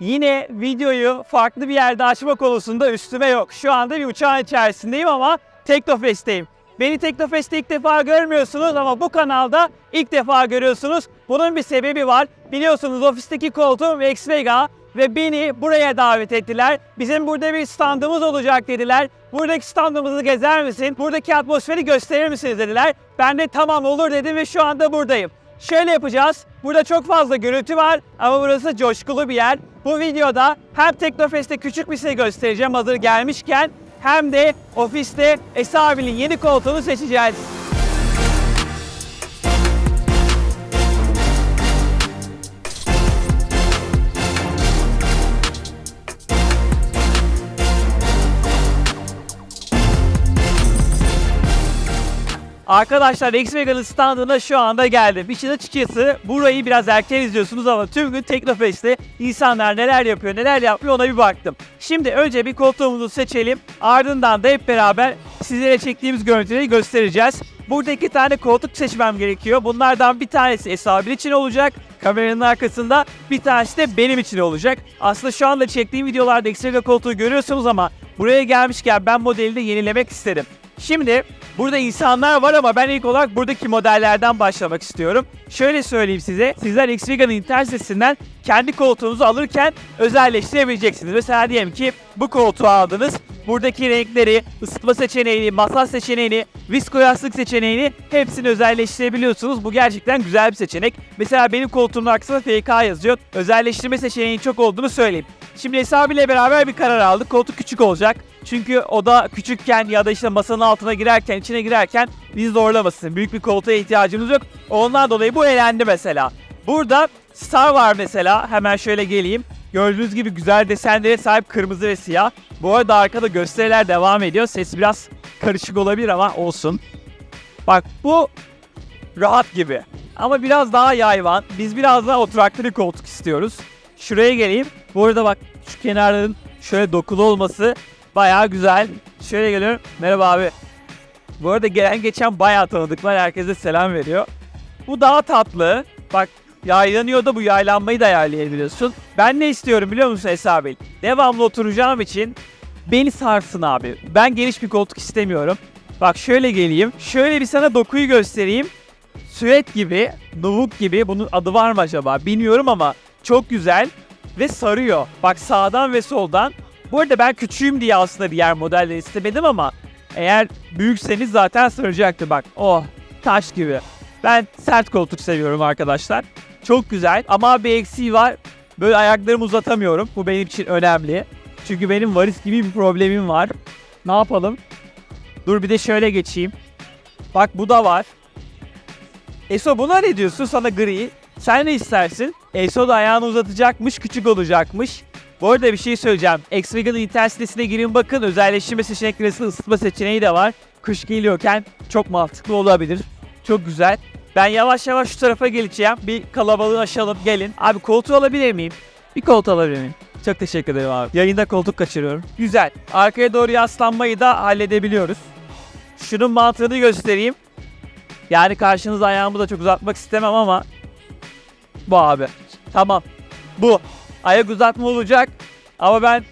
Yine videoyu farklı bir yerde açma konusunda üstüme yok. Şu anda bir uçağın içerisindeyim ama Teknofest'teyim. Beni Teknofest'te ilk defa görmüyorsunuz ama bu kanalda ilk defa görüyorsunuz. Bunun bir sebebi var. Biliyorsunuz ofisteki koltuğum X-Vega ve beni buraya davet ettiler. Bizim burada bir standımız olacak dediler. Buradaki standımızı gezer misin? Buradaki atmosferi gösterir misiniz dediler. Ben de tamam olur dedim ve şu anda buradayım. Şöyle yapacağız. Burada çok fazla gürültü var ama burası coşkulu bir yer. Bu videoda hem Teknofest'te küçük bir şey göstereceğim hazır gelmişken hem de ofiste Esa abinin yeni koltuğunu seçeceğiz. Arkadaşlar X-Vega'nın standına şu anda geldim. İşin açıkçası burayı biraz erken izliyorsunuz ama tüm gün Teknofest'te insanlar neler yapıyor neler yapmıyor ona bir baktım. Şimdi önce bir koltuğumuzu seçelim. Ardından da hep beraber sizlere çektiğimiz görüntüleri göstereceğiz. Burada iki tane koltuk seçmem gerekiyor. Bunlardan bir tanesi Esabil için olacak. Kameranın arkasında bir tanesi de benim için olacak. Aslında şu anda çektiğim videolarda X-Vega koltuğu görüyorsunuz ama buraya gelmişken ben modeli de yenilemek isterim. Şimdi burada insanlar var ama ben ilk olarak buradaki modellerden başlamak istiyorum. Şöyle söyleyeyim size. Sizler Xfiga'nın internet sitesinden kendi koltuğunuzu alırken özelleştirebileceksiniz. Mesela diyelim ki bu koltuğu aldınız. Buradaki renkleri, ısıtma seçeneğini, masaj seçeneğini, visko yastık seçeneğini hepsini özelleştirebiliyorsunuz. Bu gerçekten güzel bir seçenek. Mesela benim koltuğumun arkasında FK yazıyor. Özelleştirme seçeneğinin çok olduğunu söyleyeyim. Şimdi hesabıyla beraber bir karar aldık. Koltuk küçük olacak. Çünkü o da küçükken ya da işte masanın altına girerken, içine girerken bizi zorlamasın. Büyük bir koltuğa ihtiyacımız yok. Ondan dolayı bu elendi mesela. Burada Star var mesela. Hemen şöyle geleyim. Gördüğünüz gibi güzel desenlere sahip kırmızı ve siyah. Bu arada arkada gösteriler devam ediyor. Ses biraz karışık olabilir ama olsun. Bak bu rahat gibi. Ama biraz daha yayvan. Biz biraz daha oturaklı bir koltuk istiyoruz. Şuraya geleyim. Bu arada bak şu kenarların şöyle dokulu olması bayağı güzel. Şöyle geliyorum. Merhaba abi. Bu arada gelen geçen bayağı tanıdık var. Herkese selam veriyor. Bu daha tatlı. Bak yaylanıyor da bu yaylanmayı da ayarlayabiliyorsun. Ben ne istiyorum biliyor musun Esra Bey? Devamlı oturacağım için beni sarsın abi. Ben geniş bir koltuk istemiyorum. Bak şöyle geleyim. Şöyle bir sana dokuyu göstereyim. Süet gibi, nuvuk gibi. Bunun adı var mı acaba? Bilmiyorum ama çok güzel ve sarıyor. Bak sağdan ve soldan. Bu arada ben küçüğüm diye aslında diğer modelleri istemedim ama eğer büyükseniz zaten saracaktı bak. Oh taş gibi. Ben sert koltuk seviyorum arkadaşlar. Çok güzel ama bir eksiği var. Böyle ayaklarımı uzatamıyorum. Bu benim için önemli. Çünkü benim varis gibi bir problemim var. Ne yapalım? Dur bir de şöyle geçeyim. Bak bu da var. Eso buna ne diyorsun? Sana gri. Sen ne istersin? Eso da ayağını uzatacakmış, küçük olacakmış. Bu arada bir şey söyleyeceğim. Xfiga'nın internet sitesine girin bakın. Özelleştirme seçenekleri arasında ısıtma seçeneği de var. Kış geliyorken çok mantıklı olabilir. Çok güzel. Ben yavaş yavaş şu tarafa geleceğim. Bir kalabalığı aşalım gelin. Abi koltuğu alabilir miyim? Bir koltuğu alabilir miyim? Çok teşekkür ederim abi. Yayında koltuk kaçırıyorum. Güzel. Arkaya doğru yaslanmayı da halledebiliyoruz. Şunun mantığını göstereyim. Yani karşınıza ayağımı da çok uzatmak istemem ama bu abi. Tamam. Bu. Ayak uzatma olacak ama ben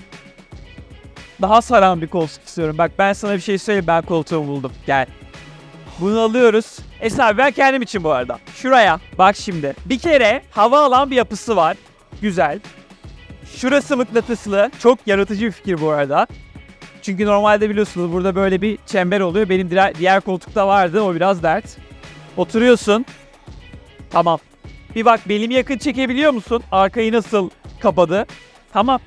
daha saran bir koltuk istiyorum. Bak ben sana bir şey söyleyeyim ben koltuğumu buldum. Gel. Bunu alıyoruz. Esra ben kendim için bu arada. Şuraya bak şimdi. Bir kere hava alan bir yapısı var. Güzel. Şurası mıknatıslı. Çok yaratıcı bir fikir bu arada. Çünkü normalde biliyorsunuz burada böyle bir çember oluyor. Benim diğer, diğer koltukta vardı. O biraz dert. Oturuyorsun. Tamam. Bir bak belimi yakın çekebiliyor musun? Arkayı nasıl kapadı? Tamam.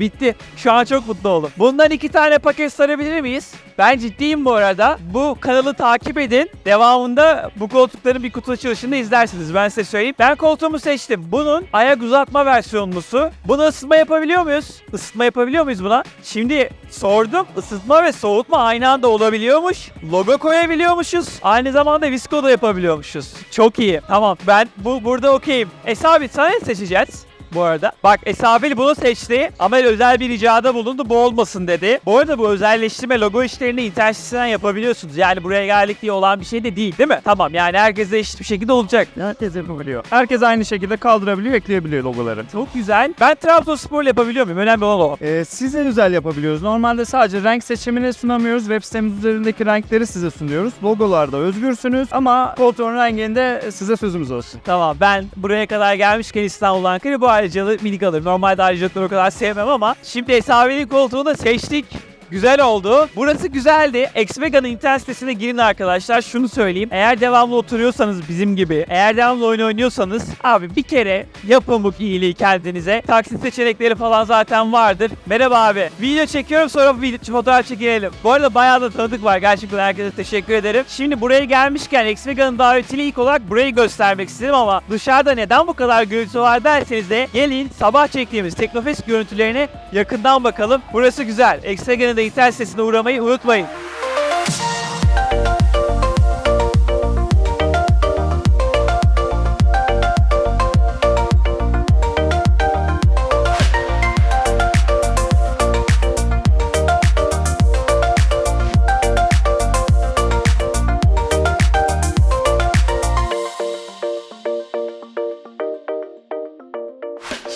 Bitti. Şu an çok mutlu oldum. Bundan iki tane paket sarabilir miyiz? Ben ciddiyim bu arada. Bu kanalı takip edin. Devamında bu koltukların bir kutu açılışını izlersiniz. Ben size söyleyeyim. Ben koltuğumu seçtim. Bunun ayak uzatma versiyonlusu. Buna ısıtma yapabiliyor muyuz? Isıtma yapabiliyor muyuz buna? Şimdi sordum. Isıtma ve soğutma aynı anda olabiliyormuş. Logo koyabiliyormuşuz. Aynı zamanda visko da yapabiliyormuşuz. Çok iyi. Tamam ben bu burada okeyim. Esra abi sana seçeceğiz? Bu arada. Bak Esafil bunu seçti ama özel bir ricada bulundu bu olmasın dedi. Bu arada bu özelleştirme logo işlerini internet sitesinden yapabiliyorsunuz. Yani buraya geldik diye olan bir şey de değil değil mi? Tamam yani herkese eşit bir şekilde olacak. Herkes yapabiliyor. Herkes aynı şekilde kaldırabiliyor, ekleyebiliyor logoları. Çok güzel. Ben Trabzonspor yapabiliyor muyum? Önemli olan o. Ee, size özel yapabiliyoruz. Normalde sadece renk seçimini sunamıyoruz. Web sitemiz üzerindeki renkleri size sunuyoruz. Logolarda özgürsünüz ama koltuğun renginde size sözümüz olsun. Tamam ben buraya kadar gelmişken İstanbul Ankara bu ayrıcalığı minik alırım. Normalde ayrıcalıkları o kadar sevmem ama şimdi Esaveli koltuğunu da seçtik. Güzel oldu. Burası güzeldi. Xmega'nın internet sitesine girin arkadaşlar. Şunu söyleyeyim. Eğer devamlı oturuyorsanız bizim gibi, eğer devamlı oyun oynuyorsanız abi bir kere yapın bu iyiliği kendinize. Taksit seçenekleri falan zaten vardır. Merhaba abi. Video çekiyorum sonra video, fotoğraf çekilelim. Bu arada bayağı da tanıdık var. Gerçekten herkese teşekkür ederim. Şimdi buraya gelmişken Xmega'nın davetiyle ilk olarak burayı göstermek istedim ama dışarıda neden bu kadar gürültü var derseniz de gelin sabah çektiğimiz Teknofest görüntülerine yakından bakalım. Burası güzel. Xmega'nın da internet sitesine uğramayı unutmayın.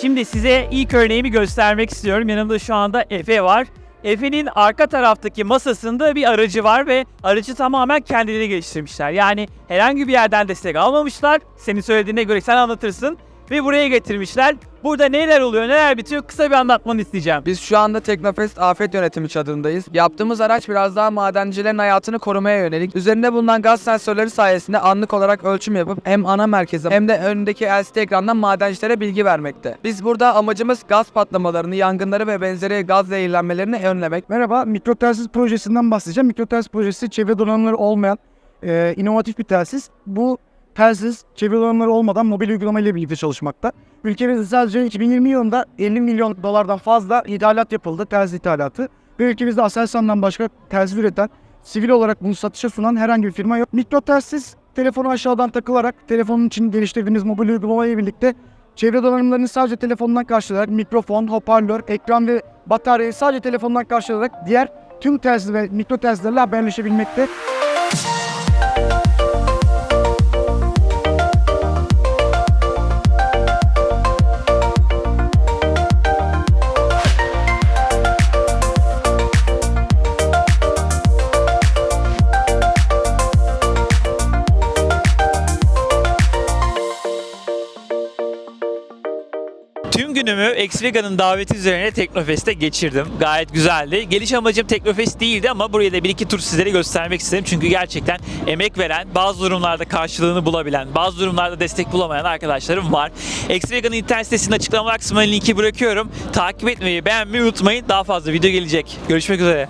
Şimdi size ilk örneğimi göstermek istiyorum. Yanımda şu anda Efe var. Efe'nin arka taraftaki masasında bir aracı var ve aracı tamamen kendileri geliştirmişler. Yani herhangi bir yerden destek almamışlar. Senin söylediğine göre sen anlatırsın. Ve buraya getirmişler. Burada neler oluyor, neler bitiyor kısa bir anlatmanı isteyeceğim. Biz şu anda Teknofest Afet Yönetimi çadırındayız. Yaptığımız araç biraz daha madencilerin hayatını korumaya yönelik. Üzerinde bulunan gaz sensörleri sayesinde anlık olarak ölçüm yapıp hem ana merkeze hem de önündeki LCD ekrandan madencilere bilgi vermekte. Biz burada amacımız gaz patlamalarını, yangınları ve benzeri gaz zehirlenmelerini önlemek. Merhaba, mikrotelsiz projesinden bahsedeceğim. Mikrotelsiz projesi çevre donanımları olmayan e, inovatif bir telsiz. Bu telsiz çevre donanımları olmadan mobil uygulama ile birlikte çalışmakta. Ülkemizde sadece 2020 yılında 50 milyon dolardan fazla ithalat yapıldı, telsiz ithalatı. Ve ülkemizde Aselsan'dan başka telsiz üreten, sivil olarak bunu satışa sunan herhangi bir firma yok. Mikrotelsiz telefonu aşağıdan takılarak telefonun için geliştirdiğimiz mobil uygulama ile birlikte Çevre donanımlarını sadece telefondan karşılayarak mikrofon, hoparlör, ekran ve bataryayı sadece telefondan karşılayarak diğer tüm telsiz ve mikro telsizlerle haberleşebilmekte. Tüm günümü Xvega'nın daveti üzerine Teknofest'te geçirdim. Gayet güzeldi. Geliş amacım Teknofest değildi ama buraya da bir iki tur sizlere göstermek istedim. Çünkü gerçekten emek veren, bazı durumlarda karşılığını bulabilen, bazı durumlarda destek bulamayan arkadaşlarım var. Xvega'nın internet sitesinin açıklama kısmına linki bırakıyorum. Takip etmeyi, beğenmeyi unutmayın. Daha fazla video gelecek. Görüşmek üzere.